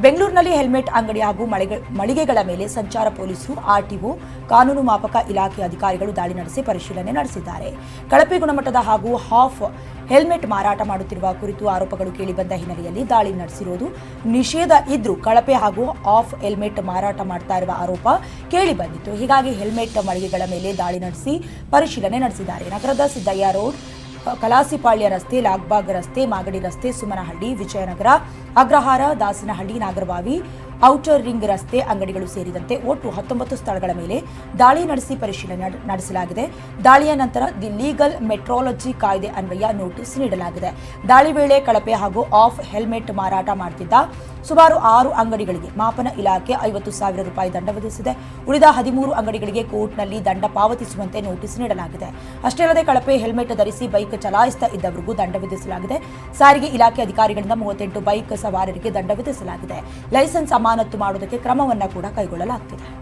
ಬೆಂಗಳೂರಿನಲ್ಲಿ ಹೆಲ್ಮೆಟ್ ಅಂಗಡಿ ಹಾಗೂ ಮಳಿಗೆ- ಮಳಿಗೆಗಳ ಮೇಲೆ ಸಂಚಾರ ಪೊಲೀಸರು ಆರ್ಟಿಒ, ಕಾನೂನು ಮಾಪಕ ಇಲಾಖೆ ಅಧಿಕಾರಿಗಳು ದಾಳಿ ನಡೆಸಿ ಪರಿಶೀಲನೆ ನಡೆಸಿದ್ದಾರೆ. ಕಳಪೆ ಗುಣಮಟ್ಟದ ಹಾಗೂ ಹಾಫ್ ಹೆಲ್ಮೆಟ್ ಮಾರಾಟ ಮಾಡುತ್ತಿರುವ ಕುರಿತು ಆರೋಪಗಳು ಕೇಳಿಬಂದ ಹಿನ್ನೆಲೆಯಲ್ಲಿ ದಾಳಿ ನಡೆಸಿರುವುದು ನಿಷೇಧ ಇದ್ರೂ ಕಳಪೆ ಹಾಗೂ ಆಫ್ ಹೆಲ್ಮೆಟ್ ಮಾರಾಟ ಮಾಡ್ತಾ ಇರುವ ಆರೋಪ ಕೇಳಿಬಂದಿತ್ತು. ಹೀಗಾಗಿ ಹೆಲ್ಮೆಟ್ ಮಳಿಗೆಗಳ ಮೇಲೆ ದಾಳಿ ನಡೆಸಿ ಪರಿಶೀಲನೆ ನಡೆಸಿದ್ದಾರೆ. ನಗರದ ಸಿದ್ದಯ್ಯ ರೋಡ್ ಕಲಾಸಿಪಾಳ್ಯ ರಸ್ತೆ ಲಾಲ್ಬಾಗ್ ರಸ್ತೆ, ಮಾಗಡಿ ರಸ್ತೆ, ಸುಮನಹಳ್ಳಿ, ವಿಜಯನಗರ, ಅಗ್ರಹಾರ, ದಾಸನಹಳ್ಳಿ, ನಾಗರಬಾವಿ, ಔಟರ್ ರಿಂಗ್ ರಸ್ತೆ ಅಂಗಡಿಗಳು ಸೇರಿದಂತೆ ಒಟ್ಟು ಹತ್ತೊಂಬತ್ತು ಸ್ಥಳಗಳ ಮೇಲೆ ದಾಳಿ ನಡೆಸಿ ಪರಿಶೀಲನೆ ನಡೆಸಲಾಗಿದೆ. ದಾಳಿಯ ನಂತರ ದಿ ಲೀಗಲ್ ಮೆಟ್ರಾಲಜಿ ಕಾಯ್ದೆ ಅನ್ವಯ ನೋಟಿಸ್ ನೀಡಲಾಗಿದೆ. ದಾಳಿ ವೇಳೆ ಕಳಪೆ ಹಾಗೂ ಆಫ್ ಹೆಲ್ಮೆಟ್ ಮಾರಾಟ ಮಾಡುತ್ತಿದ್ದ ಸುಮಾರು ಆರು ಅಂಗಡಿಗಳಿಗೆ ಮಾಪನ ಇಲಾಖೆ ಐವತ್ತು ಸಾವಿರ ರೂಪಾಯಿ ದಂಡ ವಿಧಿಸಿದೆ. ಉಳಿದ ಹದಿಮೂರು ಅಂಗಡಿಗಳಿಗೆ ಕೋರ್ಟ್ನಲ್ಲಿ ದಂಡ ಪಾವತಿಸುವಂತೆ ನೋಟಿಸ್ ನೀಡಲಾಗಿದೆ. ಅಷ್ಟೇ ಅಲ್ಲದೆ ಕಳಪೆ ಹೆಲ್ಮೆಟ್ ಧರಿಸಿ ಬೈಕ್ ಚಲಾಯಿಸ್ತಾ ಇದ್ದವರಿಗೂ ದಂಡ ವಿಧಿಸಲಾಗಿದೆ. ಸಾರಿಗೆ ಇಲಾಖೆ ಅಧಿಕಾರಿಗಳಿಂದ ಮೂವತ್ತೆಂಟು ಬೈಕ್ ಸವಾರರಿಗೆ ದಂಡ ವಿಧಿಸಲಾಗಿದೆ. ಲೈಸೆನ್ಸ್ ಅಮಾನತು ಮಾಡುವುದಕ್ಕೆ ಕ್ರಮವನ್ನು ಕೂಡ ಕೈಗೊಳ್ಳಲಾಗುತ್ತಿದೆ